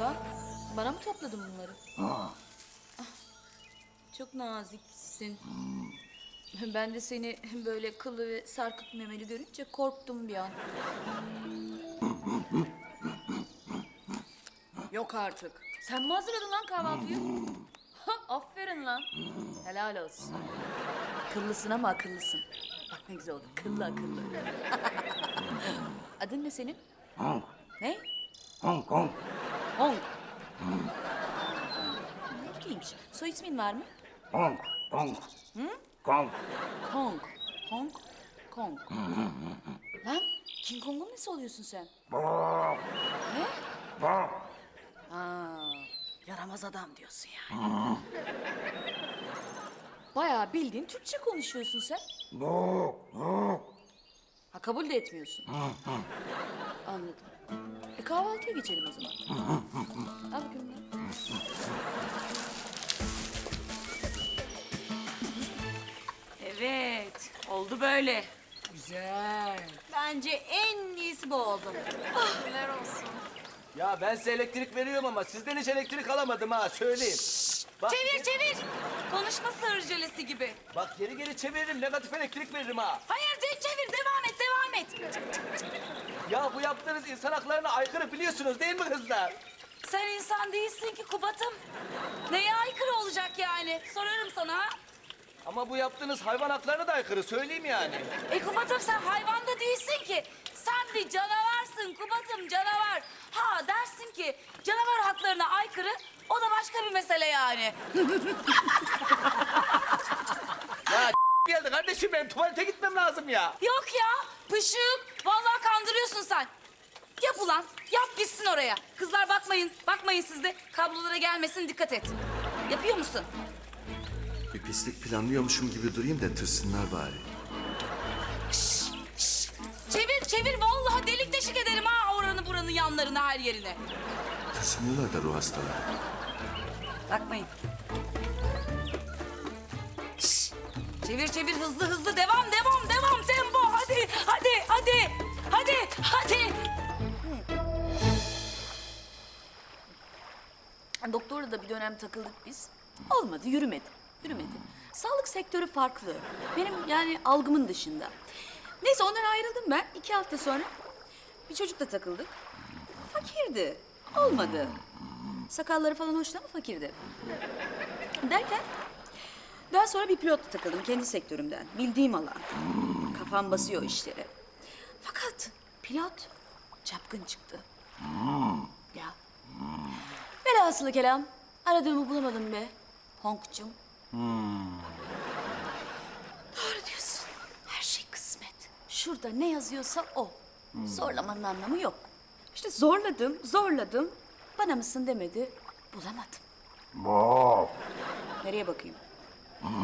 lan! Bana mı topladın bunları? Ah, Çok naziksin. Ben de seni böyle kıllı ve sarkık memeli görünce korktum bir an. Yok artık. Sen mi hazırladın lan kahvaltıyı? Ha, Aferin lan. Helal olsun. Kıllısın ama akıllısın. Bak ne güzel oldu. Kıllı akıllı. Adın ne senin? Hong, Ne? Hong Kong. Hong. Ne ilginç. Soy ismin var mı? Hong, Hong. Kong. Kong. Hong Kong. Lan King Kong'un nesi oluyorsun sen? Bo, Ne? bo. Aa, yaramaz adam diyorsun yani. Bayağı bildiğin Türkçe konuşuyorsun sen. Ha kabul de etmiyorsun. Anladım. E kahvaltıya geçelim o zaman. Al bakayım lan. Evet, oldu böyle. Güzel. Bence en iyisi bu oldu. Ya ben size elektrik veriyorum ama sizden hiç elektrik alamadım ha söyleyeyim. Bak, Çevir çevir. Konuşma sığırcalesi gibi. Bak geri geri çeviririm negatif elektrik veririm ha. Hayır de çevir devam et devam et. Ya bu yaptığınız insan haklarına aykırı biliyorsunuz değil mi kızlar? Sen insan değilsin ki Kubat'ım. Neye aykırı olacak yani? Sorarım sana. ha? Ama bu yaptığınız hayvan haklarına da aykırı söyleyeyim yani. E Kubat'ım sen hayvan da değilsin ki. Sen bir canavarsın Kubat'ım canavar. Ha dersin ki canavar haklarına aykırı o da başka bir mesele yani. Ya geldi kardeşim benim tuvalete gitmem lazım ya. Yok ya pışık. Vallahi kandırıyorsun sen. Yap ulan. Yap gitsin oraya. Kızlar bakmayın. Bakmayın siz de. Kablolara gelmesin dikkat et. Yapıyor musun? Bir pislik planlıyormuşum gibi durayım da tırsınlar bari. Çevir. Vallahi delik deşik ederim ha oranı buranın yanlarını her yerine. Tırsmıyorlar da ruh hastaları. Bakmayın. Şş, Çevir çevir hızlı hızlı devam devam devam tempo hadi hadi hadi hadi hadi. Doktorla da bir dönem takıldık biz. Olmadı, yürümedi. Yürümedi. Sağlık sektörü farklı. Benim yani algımın dışında. Neyse ondan ayrıldım ben. İki hafta sonra bir çocukla takıldık. Fakirdi. Olmadı. Sakalları falan hoştu ama fakirdi. Derken daha sonra bir pilotla takıldım kendi sektörümden. Bildiğim alan. Kafam basıyor işleri. Fakat pilot çapkın çıktı. Ya Velhasılı kelam. Aradığımı bulamadım be. Honk'cum. Doğru diyorsun. Her şey kısmet. Şurada ne yazıyorsa o. Zorlamanın anlamı yok. İşte zorladım, zorladım. Bana mısın demedi. Bulamadım. Bo. Nereye bakayım?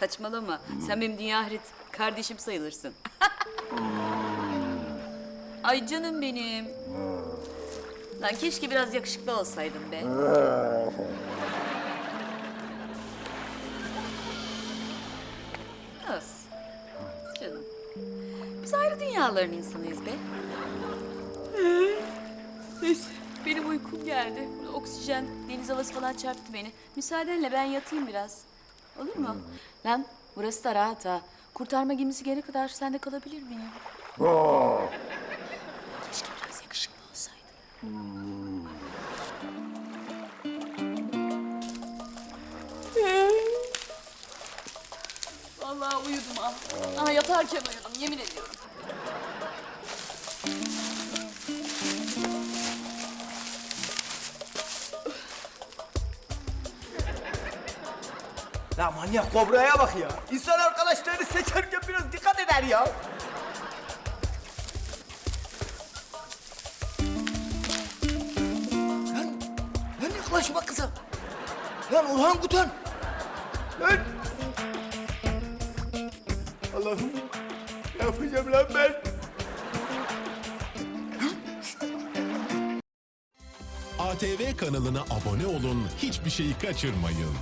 Saçmalama. Sen benim dünya ahiret kardeşim sayılırsın. Ay canım benim. Lan keşke biraz yakışıklı olsaydım be. Biz ayrı dünyaların insanıyız be. Neyse, benim uykum geldi. Burada Oksijen, deniz havası falan çarptı beni. Müsaadenle ben yatayım biraz. Olur mu? Lan burası da rahat ha. Kurtarma gemisi gelene kadar sende kalabilir miyim? Bo. Keşke biraz yakışıklı olsaydı. Vallahi uyudum ha. Aa, yatarken uyudum yemin ediyorum. Ya manyak kobraya bak ya. İnsan arkadaşlarını seçerken biraz dikkat eder ya. Lan, lan yaklaşma kıza. Lan Orhan Kutan. Lan. Allah'ım yapacağım lan ben? ATV kanalına abone olun, hiçbir şeyi kaçırmayın.